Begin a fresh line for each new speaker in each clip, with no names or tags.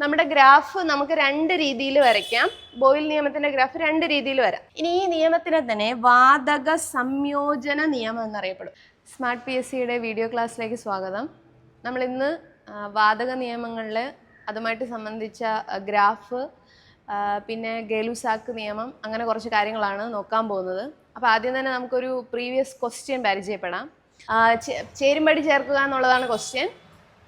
നമ്മുടെ ഗ്രാഫ് നമുക്ക് രണ്ട് രീതിയിൽ വരയ്ക്കാം. ബോയിൽ നിയമത്തിന്റെ ഗ്രാഫ് രണ്ട് രീതിയിൽ വരാം. ഇനി ഈ നിയമത്തിനെ തന്നെ വാതക സംയോജന നിയമം എന്നറിയപ്പെടും. സ്മാർട്ട് പി എസ് സിയുടെ വീഡിയോ ക്ലാസ്സിലേക്ക് സ്വാഗതം. നമ്മൾ ഇന്ന് വാതക നിയമങ്ങളിൽ അതുമായിട്ട് സംബന്ധിച്ച ഗ്രാഫ് പിന്നെ ഗേലുസാക്ക് നിയമം അങ്ങനെ കുറച്ച് കാര്യങ്ങളാണ് നോക്കാൻ പോകുന്നത്. അപ്പോൾ ആദ്യം തന്നെ നമുക്കൊരു പ്രീവിയസ് ക്വസ്റ്റ്യൻ പരിചയപ്പെടാം. ചേരുമ്പടി ചേർക്കുക എന്നുള്ളതാണ് ക്വസ്റ്റ്യൻ.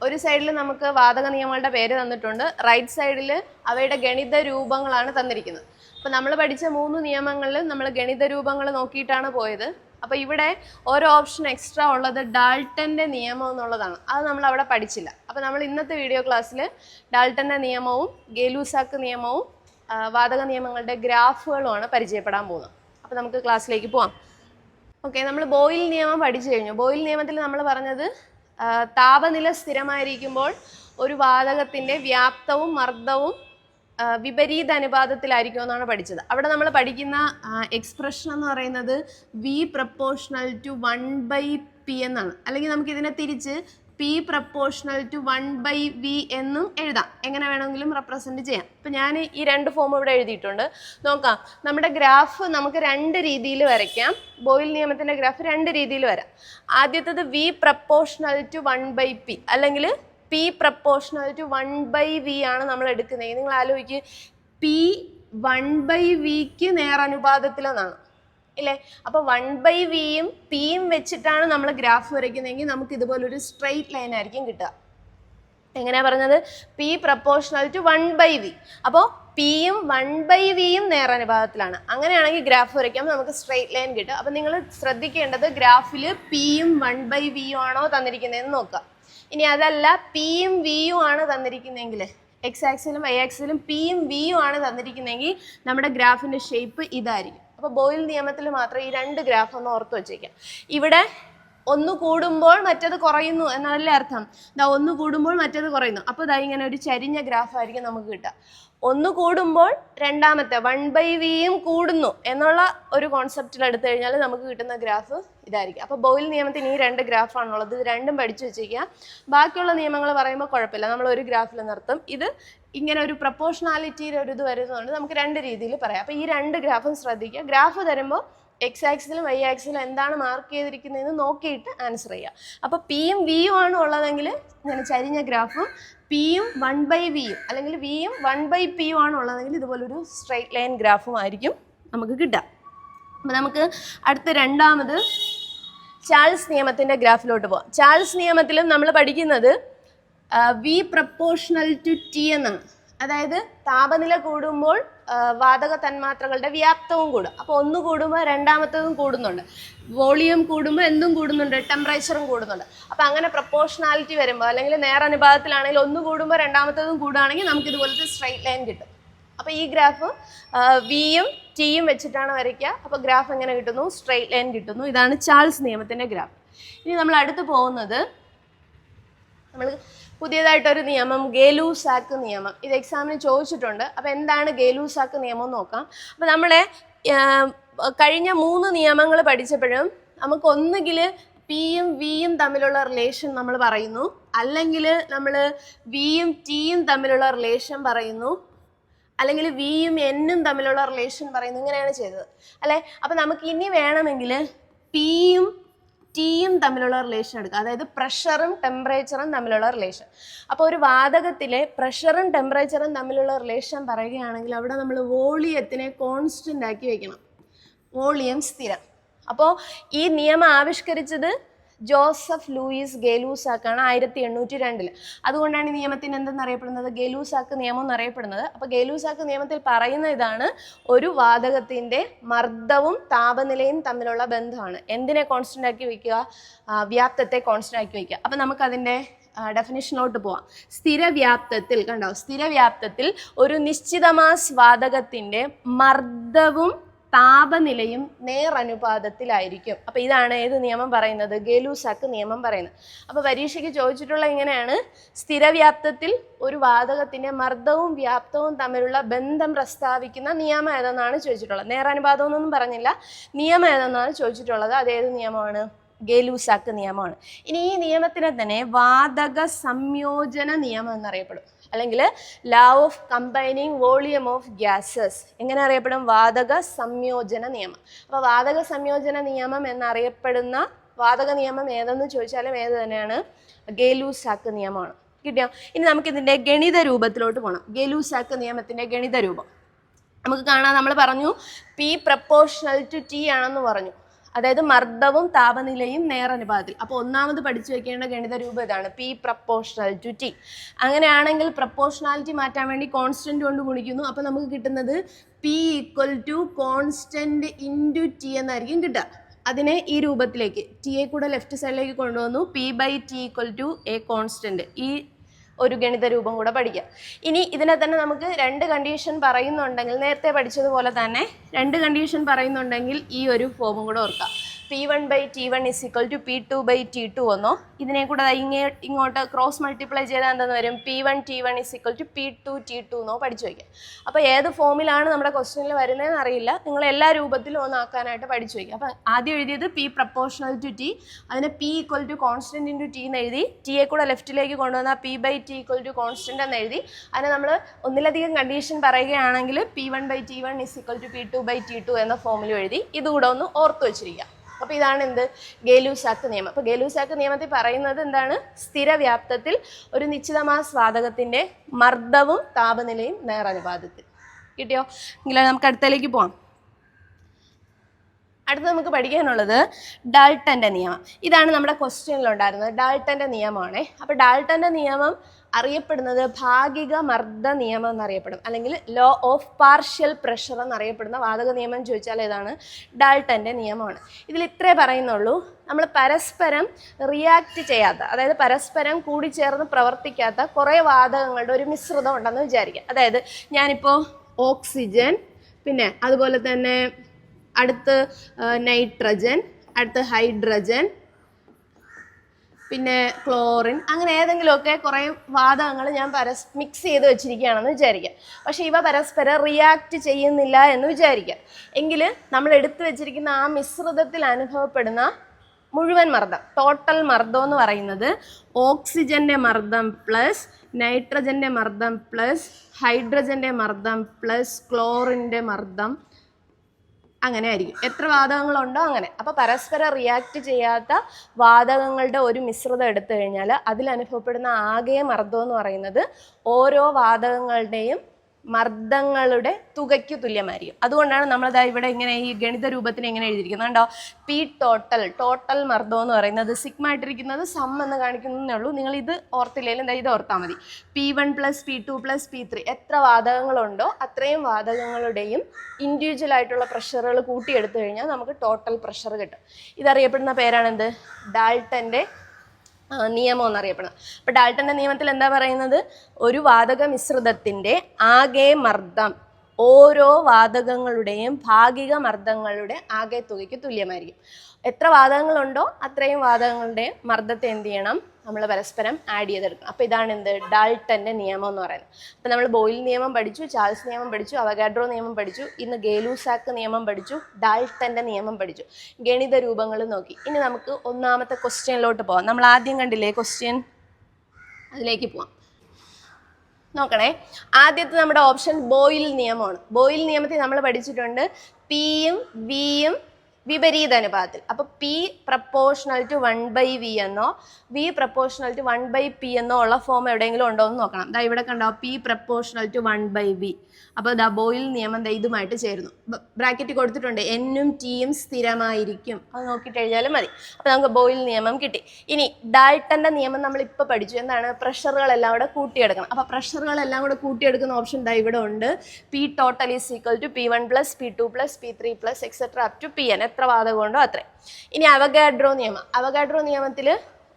ഒരു സൈഡിൽ നമുക്ക് വാതക നിയമങ്ങളുടെ പേര് തന്നിട്ടുണ്ട്. റൈറ്റ് സൈഡിൽ അവയുടെ ഗണിത രൂപങ്ങളാണ് തന്നിരിക്കുന്നത്. അപ്പോൾ നമ്മൾ പഠിച്ച മൂന്ന് നിയമങ്ങളിൽ നമ്മൾ ഗണിത രൂപങ്ങൾ നോക്കിയിട്ടാണ് പോയത്. അപ്പോൾ ഇവിടെ ഓരോ ഓപ്ഷൻ എക്സ്ട്രാ ഉള്ളത് ഡാൾട്ടന്റെ നിയമം എന്നുള്ളതാണ്. അത് നമ്മൾ അവിടെ പഠിച്ചില്ല. അപ്പോൾ നമ്മൾ ഇന്നത്തെ വീഡിയോ ക്ലാസ്സിൽ ഡാൾട്ടന്റെ നിയമവും ഗേലൂസാക്ക് നിയമവും വാതക നിയമങ്ങളുടെ ഗ്രാഫുകളുമാണ് പരിചയപ്പെടാൻ പോകുന്നത്. അപ്പോൾ നമുക്ക് ക്ലാസ്സിലേക്ക് പോവാം. ഓക്കെ നമ്മൾ ബോയിൽ നിയമം പഠിച്ചു കഴിഞ്ഞു. ബോയിൽ നിയമത്തിൽ നമ്മൾ പറഞ്ഞത് താപനില സ്ഥിരമായിരിക്കുമ്പോൾ ഒരു വാതകത്തിന്റെ വ്യാപ്തവും മർദ്ദവും വിപരീത അനുപാതത്തിലായിരിക്കും എന്നാണ് പഠിച്ചത്. അവിടെ നമ്മൾ പഠിക്കുന്ന എക്സ്പ്രഷൻ എന്ന് പറയുന്നത് V proportional to one by P എന്നാണ്. അല്ലെങ്കിൽ നമുക്കിതിനെ തിരിച്ച് P proportional to one by V എന്നും എഴുതാം. എങ്ങനെ വേണമെങ്കിലും റെപ്രസെന്റ് ചെയ്യാം. അപ്പം ഞാൻ ഈ രണ്ട് ഫോം ഇവിടെ എഴുതിയിട്ടുണ്ട്. നോക്കാം. നമ്മുടെ ഗ്രാഫ് നമുക്ക് രണ്ട് രീതിയിൽ വരയ്ക്കാം. ബോയിൽ നിയമത്തിന്റെ ഗ്രാഫ് രണ്ട് രീതിയിൽ വരാം. ആദ്യത്തത് V proportional to one by P അല്ലെങ്കിൽ P proportional to one by V ആണ് നമ്മൾ എടുക്കുന്നത്. നിങ്ങൾ ആലോചിക്കുക പി വൺ ബൈ വിക്ക് നേരനുപാതത്തിലെന്നാണ് ഇല്ലേ? അപ്പോൾ വൺ ബൈ വിയും പിയും വെച്ചിട്ടാണ് നമ്മൾ ഗ്രാഫ് വരയ്ക്കുന്നതെങ്കിൽ നമുക്ക് ഇതുപോലൊരു സ്ട്രെയിറ്റ് ലൈൻ ആയിരിക്കും കിട്ടുക. എങ്ങനെയാ പറഞ്ഞത്? P proportional to one by V അപ്പോൾ പിയും വൺ ബൈ വിയും നേരനുപാതത്തിലാണ്. അങ്ങനെയാണെങ്കിൽ ഗ്രാഫ് വരയ്ക്കുമ്പോൾ നമുക്ക് സ്ട്രെയിറ്റ് ലൈൻ കിട്ടും. അപ്പം നിങ്ങൾ ശ്രദ്ധിക്കേണ്ടത് ഗ്രാഫിൽ പിയും വൺ ബൈ വിയും ആണോ തന്നിരിക്കുന്നതെന്ന് നോക്കുക. ഇനി അതല്ല പിയും വിയും ആണ് തന്നിരിക്കുന്നതെങ്കിൽ എക്സ് ആക്സിലും വൈ ആക്സിലും പിയും വിയും ആണ് തന്നിരിക്കുന്നതെങ്കിൽ നമ്മുടെ ഗ്രാഫിന്റെ ഷേപ്പ് ഇതായിരിക്കും. അപ്പോൾ ബോയിൽ നിയമത്തിൽ മാത്രം ഈ രണ്ട് ഗ്രാഫ് ഒന്ന് ഓർത്ത് വെച്ചേക്കാം. ഇവിടെ ഒന്ന് കൂടുമ്പോൾ മറ്റത് കുറയുന്നു എന്നതല്ലേ അർത്ഥം. ദാ ഒന്ന് കൂടുമ്പോൾ മറ്റത് കുറയുന്നു. അപ്പോൾ ദാ ഇങ്ങനെ ഒരു ചരിഞ്ഞ ഗ്രാഫായിരിക്കും നമുക്ക് കിട്ടുക. ഒന്ന് കൂടുമ്പോൾ രണ്ടാമത്തെ വൺ ബൈ വിയും കൂടുന്നു എന്നുള്ള ഒരു കോൺസെപ്റ്റിൽ എടുത്തു കഴിഞ്ഞാൽ നമുക്ക് കിട്ടുന്ന ഗ്രാഫ് ഇതായിരിക്കും. അപ്പോൾ ബോയിൽ നിയമത്തിന് ഈ രണ്ട് ഗ്രാഫാണുള്ളത് ഇത് രണ്ടും പഠിച്ചു വെച്ചേക്കുക ബാക്കിയുള്ള നിയമങ്ങൾ പറയുമ്പോൾ കുഴപ്പമില്ല. നമ്മൾ ഒരു ഗ്രാഫിൽ നിർത്തും. ഇത് ഇങ്ങനെ ഒരു പ്രപ്പോർഷണാലിറ്റിയിൽ ഒരു ഇത് വരുന്നതുകൊണ്ട് നമുക്ക് രണ്ട് രീതിയിൽ പറയാം. അപ്പോൾ ഈ രണ്ട് ഗ്രാഫും ശ്രദ്ധിക്കുക. ഗ്രാഫ് തരുമ്പോൾ എക്സ് ആക്സിലും വൈ ആക്സിലും എന്താണ് മാർക്ക് ചെയ്തിരിക്കുന്നതെന്ന് നോക്കിയിട്ട് ആൻസർ ചെയ്യുക അപ്പോൾ പിയും വിയും ആണ് ഉള്ളതെങ്കിൽ ഇങ്ങനെ ചരിഞ്ഞ ഗ്രാഫും പിയും വൺ ബൈ വിയും അല്ലെങ്കിൽ വിയും വൺ ബൈ പിയും ആണ് ഉള്ളതെങ്കിൽ ഇതുപോലൊരു സ്ട്രൈറ്റ് ലൈൻ ഗ്രാഫും ആയിരിക്കും നമുക്ക് കിട്ടുക. അപ്പോൾ നമുക്ക് അടുത്ത രണ്ടാമത് ചാൾസ് നിയമത്തിന്റെ ഗ്രാഫിലോട്ട് പോകാം ചാൾസ് നിയമത്തിലും നമ്മൾ പഠിക്കുന്നത് വി പ്രപ്പോർഷണൽ ടു ടി എന്നാണ് അതായത് താപനില കൂടുമ്പോൾ വാതക തന്മാത്രകളുടെ വ്യാപ്തവും കൂടും. അപ്പോൾ ഒന്ന് കൂടുമ്പോൾ രണ്ടാമത്തതും കൂടുന്നുണ്ട്. വോളിയം കൂടുമ്പോൾ എന്തും കൂടുന്നുണ്ട്? ടെമ്പറേച്ചറും കൂടുന്നുണ്ട്. അപ്പോൾ അങ്ങനെ പ്രപ്പോർഷണാലിറ്റി വരുമ്പോൾ അല്ലെങ്കിൽ നേരനുപാതത്തിലാണെങ്കിൽ ഒന്ന് കൂടുമ്പോൾ രണ്ടാമത്തതും കൂടുകയാണെങ്കിൽ നമുക്ക് ഇതുപോലത്തെ സ്ട്രൈറ്റ് ലൈൻ കിട്ടും. അപ്പോൾ ഈ ഗ്രാഫ് വിയും ടിയും വെച്ചിട്ടാണ് വരയ്ക്കുക. അപ്പോൾ ഗ്രാഫ് എങ്ങനെ കിട്ടുന്നു? സ്ട്രൈറ്റ് ലൈൻ കിട്ടുന്നു. ഇതാണ് ചാൾസ് നിയമത്തിന്റെ ഗ്രാഫ്. ഇനി നമ്മൾ അടുത്ത് പോകുന്നത് നമ്മൾ പുതിയതായിട്ടൊരു നിയമം ഗേലൂസാക്ക് നിയമം. ഇത് എക്സാമിന് ചോദിച്ചിട്ടുണ്ട്. അപ്പോൾ എന്താണ് ഗേലൂസാക്ക് നിയമം നോക്കാം. അപ്പോൾ നമ്മളെ കഴിഞ്ഞ മൂന്ന് നിയമങ്ങൾ പഠിച്ചപ്പോഴും നമുക്ക് ഒന്നുകിൽ പിയും വിയും തമ്മിലുള്ള റിലേഷൻ നമ്മൾ പറയുന്നു. അല്ലെങ്കിൽ നമ്മൾ വിയും ടിയും തമ്മിലുള്ള റിലേഷൻ പറയുന്നു. അല്ലെങ്കിൽ വിയും എന്നും തമ്മിലുള്ള റിലേഷൻ പറയുന്നു. ഇങ്ങനെയാണ് ചെയ്തത്. അല്ലേ? അപ്പം നമുക്ക് ഇനി വേണമെങ്കിൽ പിയും ടിയും തമ്മിലുള്ള റിലേഷൻ എടുക്കുക. അതായത് പ്രഷറും ടെമ്പറേച്ചറും തമ്മിലുള്ള റിലേഷൻ അപ്പോൾ ഒരു വാതകത്തിലെ പ്രഷറും ടെമ്പറേച്ചറും തമ്മിലുള്ള റിലേഷൻ പറയുകയാണെങ്കിൽ അവിടെ നമ്മൾ വോളിയത്തിനെ കോൺസ്റ്റന്റ് ആക്കി വെക്കണം. വോളിയം സ്ഥിരം. അപ്പോൾ ഈ നിയമം ആവിഷ്കരിച്ചത് ജോസഫ് ലൂയിസ് ഗേലൂസാക്കാണ് ആയിരത്തി എണ്ണൂറ്റി രണ്ടിൽ അതുകൊണ്ടാണ് ഈ നിയമത്തിന് എന്തെന്നറിയപ്പെടുന്നത് ഗേലൂസാക്ക് നിയമം എന്നറിയപ്പെടുന്നത്. അപ്പോൾ ഗേലൂസാക്ക് നിയമത്തിൽ പറയുന്ന ഇതാണ് ഒരു വാതകത്തിന്റെ മർദ്ദവും താപനിലയും തമ്മിലുള്ള ബന്ധമാണ്. എന്തിനെ കോൺസ്റ്റന്റ് ആക്കി വയ്ക്കുക വ്യാപ്തത്തെ കോൺസ്റ്റന്റ് ആക്കി വയ്ക്കുക അപ്പോൾ നമുക്കതിന്റെ ഡെഫിനിഷനിലോട്ട് പോവാം. സ്ഥിരവ്യാപ്തത്തിൽ കണ്ടോ? സ്ഥിരവ്യാപ്തത്തിൽ ഒരു നിശ്ചിത മാസ് വാതകത്തിന്റെ മർദ്ദവും താപനിലയും നേരനുപാതത്തിലായിരിക്കും. അപ്പോൾ ഇതാണ് ഏത് നിയമം പറയുന്നത്? ഗേലൂസാക്ക് നിയമം പറയുന്നത്. അപ്പോൾ പരീക്ഷയ്ക്ക് ചോദിച്ചിട്ടുള്ള ഇങ്ങനെയാണ്. സ്ഥിരവ്യാപ്തത്തിൽ ഒരു വാതകത്തിന്റെ മർദ്ദവും വ്യാപ്തവും തമ്മിലുള്ള ബന്ധം പ്രസ്താവിക്കുന്ന നിയമം ഏതെന്നാണ് ചോദിച്ചിട്ടുള്ളത്? നേരനുപാതം എന്നൊന്നും പറഞ്ഞില്ല. നിയമം ഏതെന്നാണ് ചോദിച്ചിട്ടുള്ളത്? അതേത് നിയമമാണ്? ഗേലൂസാക്ക് നിയമമാണ്. ഇനി ഈ നിയമത്തിനെ തന്നെ വാതക സംയോജന നിയമം എന്നറിയപ്പെടും. അല്ലെങ്കിൽ law of combining volume of gases എങ്ങനെ അറിയപ്പെടും? വാതക സംയോജന നിയമം. അപ്പോൾ വാതക സംയോജന നിയമം എന്നറിയപ്പെടുന്ന വാതക നിയമം ഏതെന്ന് ചോദിച്ചാലും ഏത് തന്നെയാണ്? ഗേലൂസാക്ക് നിയമമാണ്. കിട്ടിയോ? ഇനി നമുക്കിതിന്റെ ഗണിത രൂപത്തിലോട്ട് പോകണം ഗേലൂസാക്ക് നിയമത്തിന്റെ ഗണിത രൂപം. നമുക്ക് കാണാം നമ്മൾ പറഞ്ഞു പി പ്രപ്പോർഷണൽ ടു ടി ആണെന്ന് പറഞ്ഞു. അതായത് മർദ്ദവും താപനിലയും നേരനുപാതത്തിൽ അപ്പോൾ ഒന്നാമത് പഠിച്ചു വെക്കേണ്ട ഗണിത രൂപം ഇതാണ്. പി പ്രപ്പോർഷണൽ ടു ടി അങ്ങനെയാണെങ്കിൽ പ്രപ്പോർഷണാലിറ്റി മാറ്റാൻ വേണ്ടി കോൺസ്റ്റന്റ് കൊണ്ട് ഗുണിക്കുന്നു. അപ്പോൾ നമുക്ക് കിട്ടുന്നത് P equal to constant into T എന്നായിരിക്കും കിട്ടുക. അതിനെ ഈ രൂപത്തിലേക്ക് ടിയെ കൂടെ ലെഫ്റ്റ് സൈഡിലേക്ക് കൊണ്ടുവന്നു. P by T equal to a constant ഈ ഒരു ഗണിത രൂപം കൂടെ പഠിക്കാം. ഇനി ഇതിനെ തന്നെ നമുക്ക് രണ്ട് കണ്ടീഷൻ പറയുന്നുണ്ടെങ്കിൽ നേരത്തെ പഠിച്ചതുപോലെ തന്നെ രണ്ട് കണ്ടീഷൻ പറയുന്നുണ്ടെങ്കിൽ ഈ ഒരു ഫോമും കൂടെ ഓർക്കാം. P one by T one is equal to P two by T two വന്നോ. ഇതിനെ കൂടെ ഇങ്ങേ ഇങ്ങോട്ട് ക്രോസ് മൾട്ടിപ്ലൈ ചെയ്താൽ എന്തെന്ന് വരും? P one T one is equal to P two T two എന്നോ പഠിച്ചു വയ്ക്കാം. അപ്പോൾ ഏത് ഫോമിലാണ് നമ്മുടെ ക്വസ്റ്റ്യനിൽ വരുന്നതെന്ന് അറിയില്ല. നിങ്ങൾ എല്ലാ രൂപത്തിലും ഒന്നാക്കാനായിട്ട് പഠിച്ചു വയ്ക്കുക അപ്പോൾ ആദ്യം എഴുതിയത് പി പ്രപ്പോർഷണൽ ടു ടി അതിനെ P equal to constant into T എന്ന് എഴുതി. ടിയെ കൂടെ ലെഫ്റ്റിലേക്ക് കൊണ്ടുവന്നാൽ P by T equal to constant എന്ന് എഴുതി. അതിനെ നമ്മൾ ഒന്നിലധികം കണ്ടീഷൻ പറയുകയാണെങ്കിൽ P one by T one is equal to P two by T two എന്ന ഫോമിലും എഴുതി. ഇതുകൂടെ ഒന്ന് ഓർത്ത് വെച്ചിരിക്കുക അപ്പോൾ ഇതാണ് എന്ത്? ഗേലൂസാക്ക് നിയമം. അപ്പോൾ ഗേലൂസാക്ക് നിയമത്തിൽ പറയുന്നത് എന്താണ്? സ്ഥിരവ്യാപ്തത്തിൽ ഒരു നിശ്ചിതമായ സ്വാതകത്തിന്റെ മർദ്ദവും താപനിലയും നേർ അനുപാതത്തിൽ കിട്ടിയോ? എങ്കിലും നമുക്ക് അടുത്തതിലേക്ക് പോവാം. അടുത്ത് നമുക്ക് പഠിക്കാനുള്ളത് ഡാൾട്ടന്റെ നിയമം. ഇതാണ് നമ്മുടെ ക്വസ്റ്റ്യനിലുണ്ടായിരുന്നത് ഡാൾട്ടന്റെ നിയമമാണ്. അപ്പോൾ ഡാൾട്ടന്റെ നിയമം അറിയപ്പെടുന്നത് ഭാഗിക മർദ്ദ നിയമം എന്നറിയപ്പെടും. അല്ലെങ്കിൽ ലോ ഓഫ് പാർഷ്യൽ പ്രഷർ എന്നറിയപ്പെടുന്ന വാതക നിയമം ചോദിച്ചാൽ ഏതാണ്? ഡാൾട്ടന്റെ നിയമമാണ്. ഇതിൽ ഇത്രേ പറയുന്നുള്ളൂ. നമ്മൾ പരസ്പരം റിയാക്റ്റ് ചെയ്യാത്ത അതായത് പരസ്പരം കൂടിച്ചേർന്ന് പ്രവർത്തിക്കാത്ത കുറേ വാതകങ്ങളുടെ ഒരു മിശ്രിതം ഉണ്ടെന്ന് വിചാരിക്കുക അതായത് ഞാനിപ്പോൾ ഓക്സിജൻ പിന്നെ അതുപോലെ തന്നെ അടുത്ത് നൈട്രജൻ അടുത്ത് ഹൈഡ്രജൻ പിന്നെ ക്ലോറിൻ അങ്ങനെ ഏതെങ്കിലുമൊക്കെ കുറേ വാതകങ്ങൾ ഞാൻ പരസ് മിക്സ് ചെയ്ത് വെച്ചിരിക്കുകയാണെന്ന് വിചാരിക്കാം. പക്ഷേ ഇവ പരസ്പരം റിയാക്ട് ചെയ്യുന്നില്ല എന്ന് വിചാരിക്കാം. എങ്കിൽ നമ്മൾ എടുത്തു വെച്ചിരിക്കുന്ന ആ മിശ്രിതത്തിൽ അനുഭവപ്പെടുന്ന മുഴുവൻ മർദ്ദം ടോട്ടൽ മർദ്ദം എന്ന് പറയുന്നത് ഓക്സിജന്റെ മർദ്ദം പ്ലസ് നൈട്രജന്റെ മർദ്ദം പ്ലസ് ഹൈഡ്രജന്റെ മർദ്ദം പ്ലസ് ക്ലോറിന്റെ മർദ്ദം അങ്ങനെ ആയിരിക്കും എത്ര വാതകങ്ങളുണ്ടോ അങ്ങനെ. അപ്പോൾ പരസ്പരം റിയാക്ട് ചെയ്യാത്ത വാതകങ്ങളുടെ ഒരു മിശ്രിതം എടുത്തു കഴിഞ്ഞാൽ അതിൽ അനുഭവപ്പെടുന്ന ആകെ മർദ്ദം എന്ന് പറയുന്നത് ഓരോ വാതകങ്ങളുടെയും മർദ്ദങ്ങളുടെ തുകയ്ക്ക് തുല്യമായിരിക്കും. അതുകൊണ്ടാണ് നമ്മളത് ഇവിടെ ഇങ്ങനെ ഈ ഗണിത രൂപത്തിന് എങ്ങനെ എഴുതിയിരിക്കുന്നത്. കണ്ടോ? പി ടോട്ടൽ ടോട്ടൽ മർദ്ദം എന്ന് പറയുന്നത് സിഗ്മ ആയിട്ടിരിക്കുന്നത് സം എന്ന് കാണിക്കുന്നേ ഉള്ളൂ. നിങ്ങൾ ഇത് ഓർത്തില്ലെങ്കിലും ഇത് ഓർത്താൽ മതി. P one plus P two plus P three എത്ര വാതകങ്ങളുണ്ടോ അത്രയും വാതകങ്ങളുടെയും ഇൻഡിവിജ്വൽ ആയിട്ടുള്ള പ്രഷറുകൾ കൂട്ടിയെടുത്തു കഴിഞ്ഞാൽ നമുക്ക് ടോട്ടൽ പ്രഷർ കിട്ടും. ഇതറിയപ്പെടുന്ന പേരാണെന്ത് ഡാൾട്ടന്റെ നിയമം എന്നറിയപ്പെടുന്നത്. അപ്പോൾ ഡാൽട്ടന്റെ നിയമത്തിൽ എന്താ പറയുന്നത്? ഒരു വാതക മിശ്രിതത്തിന്റെ ആകെ മർദ്ദം ഓരോ വാതകങ്ങളുടെയും ഭാഗിക മർദ്ദങ്ങളുടെ ആകെ തുകയ്ക്ക് തുല്യമായിരിക്കും. എത്ര വാതകങ്ങളുണ്ടോ അത്രയും വാതകങ്ങളുടെ മർദ്ദത്തെ എന്ത് ചെയ്യണം? നമ്മൾ പരസ്പരം ആഡ് ചെയ്തെടുക്കണം. അപ്പോൾ ഇതാണ് എന്ത്? ഡാൾട്ടന്റെ നിയമം എന്ന് പറയുന്നത്. അപ്പോൾ നമ്മൾ ബോയിൽ നിയമം പഠിച്ചു ചാൾസ് നിയമം പഠിച്ചു അവഗാഡ്രോ നിയമം പഠിച്ചു ഇന്ന് ഗേലൂസാക്ക് നിയമം പഠിച്ചു ഡാൾട്ടന്റെ നിയമം പഠിച്ചു. ഗണിത രൂപങ്ങൾ നോക്കി. ഇനി നമുക്ക് ഒന്നാമത്തെ ക്വസ്റ്റ്യനിലോട്ട് പോകാം നമ്മൾ ആദ്യം കണ്ടില്ലേ ക്വസ്റ്റ്യൻ അതിലേക്ക് പോവാം. നോക്കണേ. ആദ്യത്തെ നമ്മുടെ ഓപ്ഷൻ ബോയിൽ നിയമമാണ്. ബോയിൽ നിയമത്തിൽ നമ്മൾ പഠിച്ചിട്ടുണ്ട് പിയും വിയും വിപരീത അനുപാതത്തിൽ അപ്പോൾ P proportional to one by V എന്നോ V proportional to one by P എന്നോ ഉള്ള ഫോം എവിടെയെങ്കിലും ഉണ്ടോ എന്ന് നോക്കണം. ദാ ഇവിടെ കണ്ടോ P proportional to one by V അപ്പോൾ ദാ നിയമം ദാ ഇതുമായിട്ട് ചേരുന്നു. ബ്രാക്കറ്റ് കൊടുത്തിട്ടുണ്ട്. എന്നും ടിയും സ്ഥിരമായിരിക്കും. അത് നോക്കിയിട്ട് എഴുതിയാലും മതി. അപ്പോൾ നമുക്ക് ബോയിൽ നിയമം കിട്ടി. ഇനി ഡാൾട്ടന്റെ നിയമം നമ്മൾ ഇപ്പോൾ പഠിച്ചു. എന്താണ്? പ്രഷറുകളെല്ലാം കൂടെ കൂട്ടിയെടുക്കണം. അപ്പോൾ പ്രഷറുകളെല്ലാം കൂടെ കൂട്ടിയെടുക്കുന്ന ഓപ്ഷൻ ദാ ഇവിടെ ഉണ്ട്. P total is equal to P one plus P two plus P three plus etcetera up to P N എത്ര വാതകമുണ്ടോ അത്രയും ഇനി അവഗാഡ്രോ നിയമം. അവഗാഡ്രോ നിയമത്തിൽ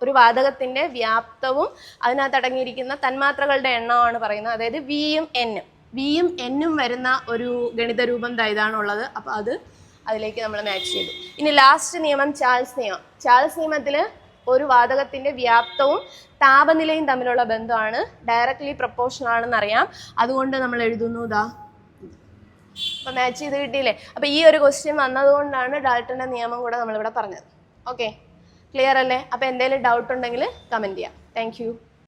ഒരു വാതകത്തിന്റെ വ്യാപ്തവും അതിനകത്ത് അടങ്ങിയിരിക്കുന്ന തന്മാത്രകളുടെ എണ്ണമാണ് പറയുന്നത്. അതായത് വിയും എന്നും വിയും എന്നും വരുന്ന ഒരു ഗണിത രൂപം ഇതാണുള്ളത്. അപ്പോൾ അത് അതിലേക്ക് നമ്മൾ മാച്ച് ചെയ്തു. ഇനി ലാസ്റ്റ് നിയമം ചാൾസ് നിയമം. ചാൾസ് നിയമത്തിൽ ഒരു വാതകത്തിന്റെ വ്യാപ്തവും താപനിലയും തമ്മിലുള്ള ബന്ധമാണ് ഡയറക്ട്ലി അറിയാം അതുകൊണ്ട് നമ്മൾ എഴുതുന്നു ഇതാ അപ്പോൾ മാച്ച് ചെയ്ത് കിട്ടിയില്ലേ? അപ്പോൾ ഈ ഒരു ക്വസ്റ്റ്യൻ വന്നതുകൊണ്ടാണ് ഡാൾട്ടന്റെ നിയമം കൂടെ നമ്മളിവിടെ പറഞ്ഞത്. ഓക്കെ ക്ലിയർ അല്ലേ? അപ്പോൾ എന്തെങ്കിലും ഡൗട്ട് ഉണ്ടെങ്കിൽ കമന്റ് ചെയ്യാം. താങ്ക്